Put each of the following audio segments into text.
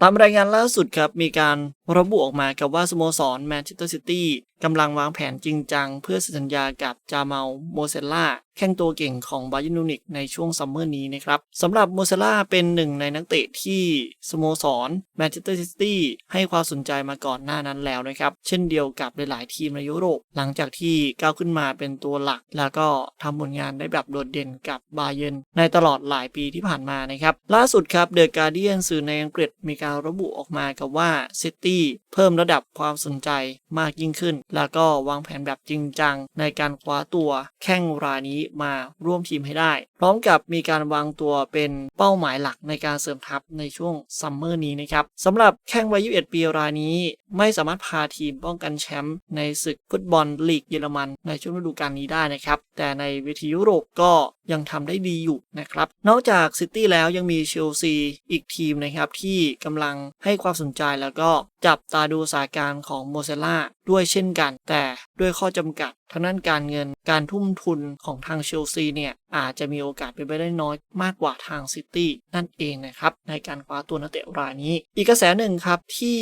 ตามรายงานล่าสุดครับมีการ ระบุออกมากับว่าสโมสรแมนเชสเตอร์ซิตี้กำลังวางแผนจริงจัง เพื่อสัญญากับจาเมาโมเซล่าแข้งตัวเก่งของบา y ยนูนิกในช่วงซัมเมอร์นี้นะครับสำหรับโมเซล่าเป็นหนึ่งในนักเตะที่สโมสรแมนเชสเตอร์ซิตี้ให้ความสนใจมาก่อนหน้านั้นแล้วนะครับ เช่นเดียวกับหลายๆทีมในยุโรป หลังจากที่ก้าวขึ้นมาเป็นตัวหลัก แล้วก็ทำผลงานได้แบบโดดเด่นกับบาเยนในตลอดหลายปีที่ผ่านมานะครับล่าสุดครับเดอะการ์เดียนสื่อในอังกฤษมีการระบุออกมากับว่าซิตี้เพิ่มระดับความสนใจมากยิ่งขึ้น แล้วก็วางแผนแบบจริงจัง ในการคว้าตัวแข้งรายนี้มาร่วมทีมให้ได้ พร้อมกับมีการวางตัวเป็นเป้าหมายหลักในการเสริมทัพในช่วงซัมเมอร์นี้นะครับสำหรับแข้งวัย 21 ปีรายนี้ไม่สามารถพาทีมป้องกันแชมป์ในศึกฟุตบอลลีกเยอรมัน ในช่วงฤดูกาลนี้ได้นะครับ แต่ในเวทียุโรปก็ยังทำได้ดีอยู่นะครับ นอกจากซิตี้แล้วยังมีเชลซีอีกทีมนะครับที่กำลังให้ความสนใจแล้วก็จับตาดูสายการของโมเซล่าด้วยเช่นกัน แต่ด้วยข้อจำกัด ทางด้านการเงินการทุ่มทุนของทางเชลซีเนี่ย อาจจะมีโอกาสเป็นไปได้น้อยมากกว่าทางซิตี้นั่นเองนะครับ ในการคว้าตัวนักเตะรายนี้ อีกกระแสหนึ่งครับ ที่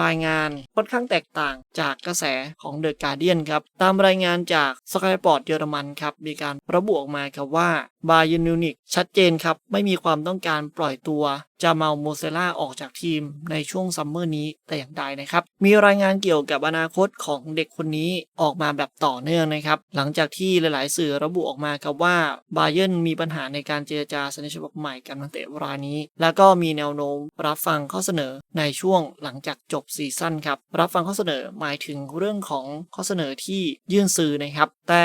รายงานค่อนข้างแตกต่างจากกระแสของเดอะการเดียนครับ ตามรายงานจากสกายปอร์ตเยอรมันครับ มีการระบุออกมาครับว่าบาเยนมิวนิกชัดเจนครับ ไม่มีความต้องการปล่อยตัว จามาโมเซล่าออกจากทีมในช่วงซัมเมอร์นี้แต่อย่างใดนะครับ มีรายงานเกี่ยวกับอนาคตของเด็กคนนี้ออกมาแบบต่อเนื่องนะครับ หลังจากที่หลายๆ สื่อระบุออกมาครับว่าบาเยนมีปัญหาในการเจรจาสัญญาฉบับใหม่กับนักเตะรายนี้ แล้วก็มีแนวโน้มรับฟังข้อเสนอในช่วงหลังจากจบซีซั่นครับ รับฟังข้อเสนอหมายถึงเรื่องของข้อเสนอที่ยื่นซื้อนะครับ แต่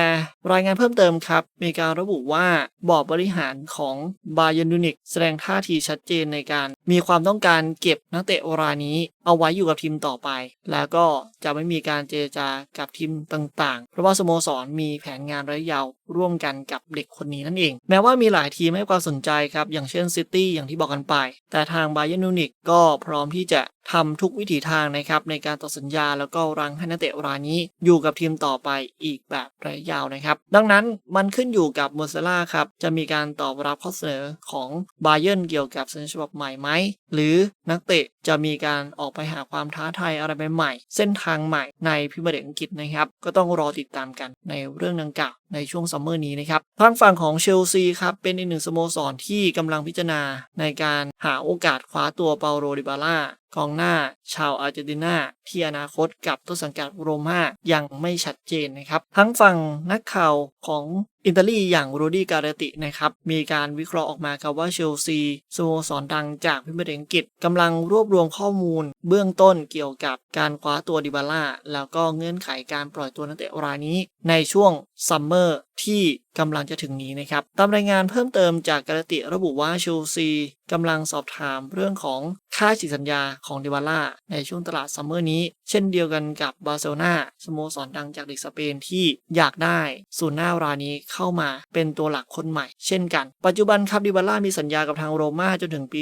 รายงานเพิ่มเติมครับ มีการระบุว่าบอร์ดบริหารของบาเยนยูนิกแสดงท่าทีชัดเจนในการ มีความต้องการเก็บนักเตะรานี้ เอาไว้อยู่กับทีมต่อไป แล้วก็จะไม่มีการเจรจากับทีมต่างๆ เพราะว่าสโมสรมีแผนงานระยะยาวร่วมกันกับเด็กคนนี้นั่นเอง แม้ว่ามีหลายทีมให้ความสนใจครับ อย่างเช่นซิตี้อย่างที่บอกกันไป แต่ทางบาเยนูนิกก็พร้อมที่จะ ทำทุกวิถีทางนะครับในการต่อสัญญาแล้วก็รังให้นักเตะรายนี้อยู่กับทีมต่อไปอีกแบบระยะยาวนะครับ ดังนั้นมันขึ้นอยู่กับโมเซล่าครับจะมีการตอบรับข้อเสนอของบาเยนเกี่ยวกับสัญญาฉบับใหม่ไหมหรือนักเตะจะมีการออกไปหาความท้าทายอะไรใหม่ๆเส้นทางใหม่ในพิมพ์เด็กอังกฤษนะครับ ก็ต้องรอติดตามกันในเรื่องดังกล่าวในช่วงซัมเมอร์นี้นะครับทางฝั่งของเชลซีครับ เป็นอีกหนึ่งสโมสรที่กำลังพิจารณาในการหาโอกาสคว้าตัวเปาโรดิบาร่ากองหน้าชาวอาร์เจนตินาที่อนาคตกับต้นสังกัดโรม่ายังไม่ชัดเจนนะครับ ทั้งฝั่งนักข่าวของ อิตาลีอย่างโรดี้การตินะครับมีการวิเคราะห์ออกมาครับว่าเชลซีสโมสรดังจากพิมพ์อังกฤษกำลังรวบรวมข้อมูล เบื้องต้นเกี่ยวกับการคว้าตัวดิบาล่าแล้วก็เงื่อนไขการปล่อยตัวนักเตะรายนี้ ในช่วงซัมเมอร์ที่กำลังจะถึงนี้นะครับ ตามรายงานเพิ่มเติมจากการติระบุว่าเชลซีกำลังสอบถามเรื่องของค่าฉีสัญญาของดิบาล่าในช่วงตลาดซัมเมอร์นี้ เช่นเดียวกันกับบาร์เซโลนาสโมสรดังจากลีกสเปนที่อยากได้ศูนย์หน้ารายนี้เข้ามาเป็นตัวหลักคนใหม่ เช่นกัน ปัจจุบันครับดิบาล่ามีสัญญากับทางโรม่าจนถึงปี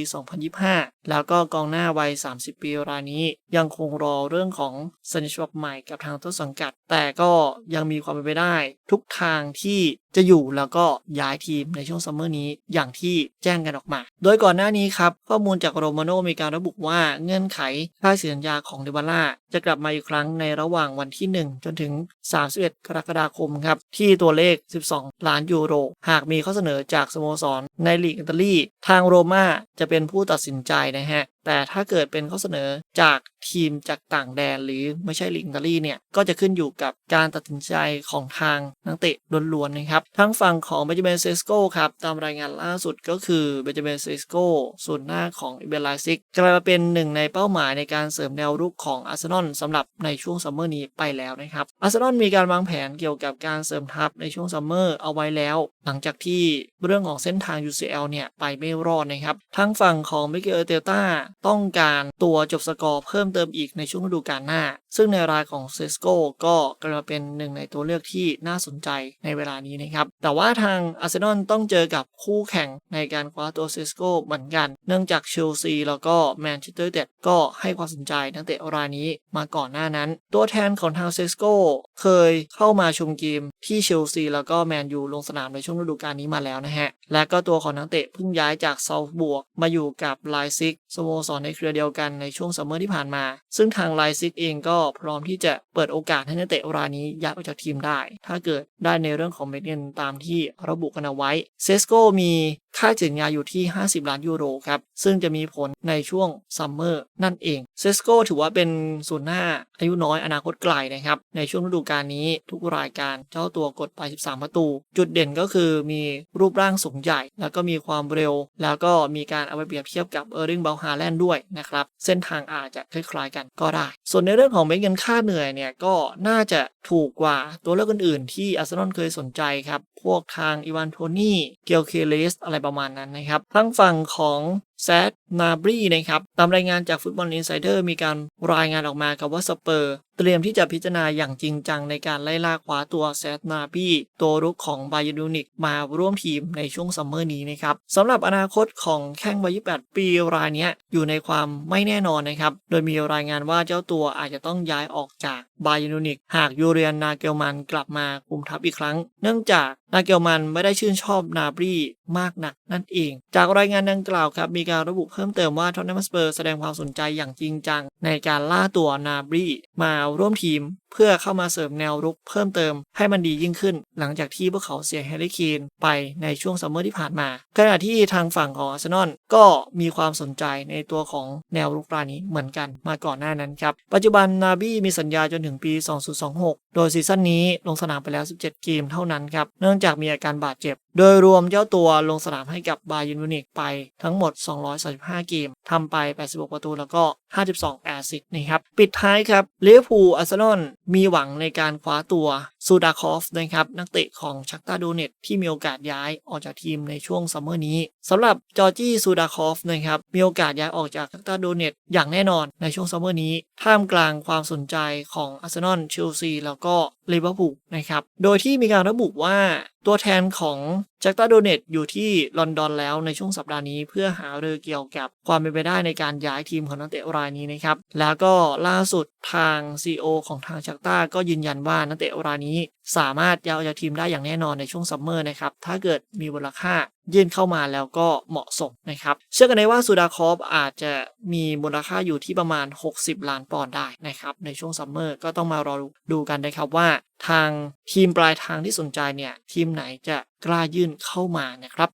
2025 แล้วก็กองหน้าวัย 30 ปีรายนี้ ยังคงรอเรื่องของสัญญาฉบับใหม่กับทางต้นสังกัด แต่ก็ยังมีความเป็นไปได้ ทุกทางที่し、 จะอยู่แล้วก็ย้ายทีมในช่วงซัมเมอร์นี้อย่างที่แจ้งกันออกมา โดยก่อนหน้านี้ครับ ข้อมูลจากโรมาโนมีการระบุว่าเงื่อนไขค่าสัญญาของเดบาล่าจะกลับมาอีกครั้งในระหว่างวันที่ 1 จนถึง 31 กรกฎาคมครับ ที่ตัวเลข 12 ล้านยูโร หากมีข้อเสนอจากสโมสรในลีกอิตาลี ทางโรม่าจะเป็นผู้ตัดสินใจนะฮะแต่ถ้าเกิดเป็นข้อเสนอจากทีมจากต่างแดนหรือไม่ใช่ลีกอิตาลีเนี่ย ก็จะขึ้นอยู่กับการตัดสินใจของทางนักเตะล้วนๆนะครับทั้งฝั่งของเบนจามินเซสโกครับ ตามรายงานล่าสุดก็คือเบนจามินเซสโกส่วนหน้าของอิเบลาซิกกลายมาเป็นหนึ่งในเป้าหมายในการเสริมแนวรุกของอาร์เซนอลสำหรับในช่วงซัมเมอร์นี้ไปแล้วนะครับอาร์เซนอลมีการวางแผนเกี่ยวกับการเสริมทัพในช่วงซัมเมอร์เอาไว้แล้ว หลังจากที่เรื่องของเส้นทาง UCL เนี่ยไปไม่รอดนะครับทั้งฝั่งของมิเกลเตลตาต้องการตัวจบสกอร์เพิ่มเติมอีกในช่วงฤดูกาลหน้า ซึ่งในรายของเซสโกก็กลายมาเป็นหนึ่งในตัวเลือกที่น่าสนใจในเวลานี้นะครับนะครับ แต่ว่าทางอาร์เซนอลต้องเจอกับคู่แข่งในการคว้าตัวเซสโก้เหมือนกัน เนื่องจากเชลซีแล้วก็แมนเชสเตอร์ยูไนเต็ดก็ให้ความสนใจนักเตะรายนี้มาก่อนหน้านั้น ตัวแทนของทางเซสโก้ เคยเข้ามาชมเกมที่เชลซีแล้วก็แมนยูลงสนามในช่วงฤดูกาลนี้มาแล้วนะฮะ และก็ตัวของนักเตะเพิ่งย้ายจากเซาท์บวกมาอยู่กับไลซิกสโมสรในเครือเดียวกันในช่วงซัมเมอร์ที่ผ่านมา ซึ่งทางไลซิกเองก็พร้อมที่จะเปิดโอกาสให้นักเตะรายนี้ย้ายออกจากทีมได้ ถ้าเกิดได้ในเรื่องของเม็ดเงินตามที่ระบุกันเอาไว้เซสโกมี ค่าเฉลี่ยอยู่ที่ 50 ล้านยูโรครับ ซึ่งจะมีผลในช่วงซัมเมอร์นั่นเองเซสโกถือว่าเป็นศูนย์หน้าอายุน้อยอนาคตไกลนะครับ ในช่วงฤดูกาลนี้ทุกรายการเจ้าตัวกดไป 13 ประตู จุดเด่นก็คือมีรูปร่างสูงใหญ่ แล้วก็มีความเร็ว แล้วก็มีการเอาไปเปรียบเทียบกับเออร์ริงเบลฮาแลนด์ด้วยนะครับ เส้นทางอาจจะคล้ายๆกันก็ได้ ส่วนในเรื่องของเม็ดเงินค่าเหนื่อยเนี่ยก็น่าจะถูกกว่าตัวเลือกอื่นๆ ที่อาร์เซนอลเคยสนใจครับ พวกทางอีวานโทนี่ เกลเคเลสอะไรประมาณนั้นนะครับ ทั้งฝั่งของ แซดนาบรีนะครับตามรายงานจากฟุตบอลอินไซเดอร์มีการรายงานออกมากับว่าสเปอร์ เตรียมที่จะพิจารณาอย่างจริงจังในการไล่ล่าคว้าตัวแซดนาบรีตัวรุกของบาเยนูนิกมาร่วมทีมในช่วงซัมเมอร์นี้นะครับสำหรับอนาคตของแข้งวัย 28 ปีรายนี้อยู่ในความไม่แน่นอนนะครับ โดยมีรายงานว่าเจ้าตัวอาจจะต้องย้ายออกจาก บาเยนูนิกหากยูเรียนนาเกลมันกลับมาคุมทัพอีกครั้ง เนื่องจากนาเกลมันไม่ได้ชื่นชอบนาบรีมากนักนั่นเอง จากรายงานดังกล่าวครับมีการระบุเพิ่มเติมว่าท็อตแนมสเปอร์แสดงความสนใจอย่างจริงจัง ในการล่าตัวนาบรีมาร่วมทีม เพื่อเข้ามาเสริมแนวรุกเพิ่มเติมให้มันดียิ่งขึ้น หลังจากที่พวกเขาเสียแฮร์รี่คีนไปในช่วงซัมเมอร์ที่ผ่านมาขณะที่ทางฝั่งของอาร์เซนอลก็มีความสนใจในตัวของแนวรุกรายนี้เหมือนกันมาก่อนหน้านั้นครับปัจจุบันนาบี้มีสัญญาจนถึงปี 2026 โดยซีซั่นนี้ลงสนามไปแล้ว 17 เกมเท่านั้นครับ เนื่องจากมีอาการบาดเจ็บ โดยรวมเจ้าตัวลงสนามให้กับบาเยร์นมิวนิกไปทั้งหมด 235 เกม ทำไป 86 ประตูแล้วก็ 52 แอสซิสต์นะครับ ปิดท้ายครับลิเวอร์พูอาร์เซนอลมีหวังในการคว้าตัวซูดาคอฟนะครับ นักเตะของชักตาโดเนตที่มีโอกาสย้ายออกจากทีมในช่วงซัมเมอร์นี้สำหรับจอร์จี้ซูดาคอฟนะครับ มีโอกาสย้ายออกจากชักตาโดเนตอย่างแน่นอนในช่วงซัมเมอร์นี้ ท่ามกลางความสนใจของอาร์เซนอลเชลซีแล้วก็ลิเวอร์พูลนะครับ โดยที่มีการระบุว่าตัวแทนของแจ็คตาโดเนตอยู่ที่ลอนดอนแล้วในช่วงสัปดาห์นี้ เพื่อหาเรือเกี่ยวกับความเป็นไปได้ในการย้ายทีมของนักเตะรายนี้นะครับ แล้วก็ล่าสุดทาง CEO ของทางชักตาก็ยืนยันว่านักเตะรายนี้ สามารถย้ายจากทีมได้อย่างแน่นอนในช่วงซัมเมอร์นะครับ ถ้าเกิดมีมูลค่ายื่นเข้ามาแล้วก็เหมาะสมนะครับ เชื่อกันได้ว่าซูดาคอฟอาจจะมีมูลค่าอยู่ที่ประมาณ 60 ล้านปอนด์ได้นะครับในช่วงซัมเมอร์ก็ต้องมารอดูกันนะครับว่าทางทีมปลายทางที่สนใจเนี่ยทีมไหนจะกล้ายื่นเข้ามานะครับ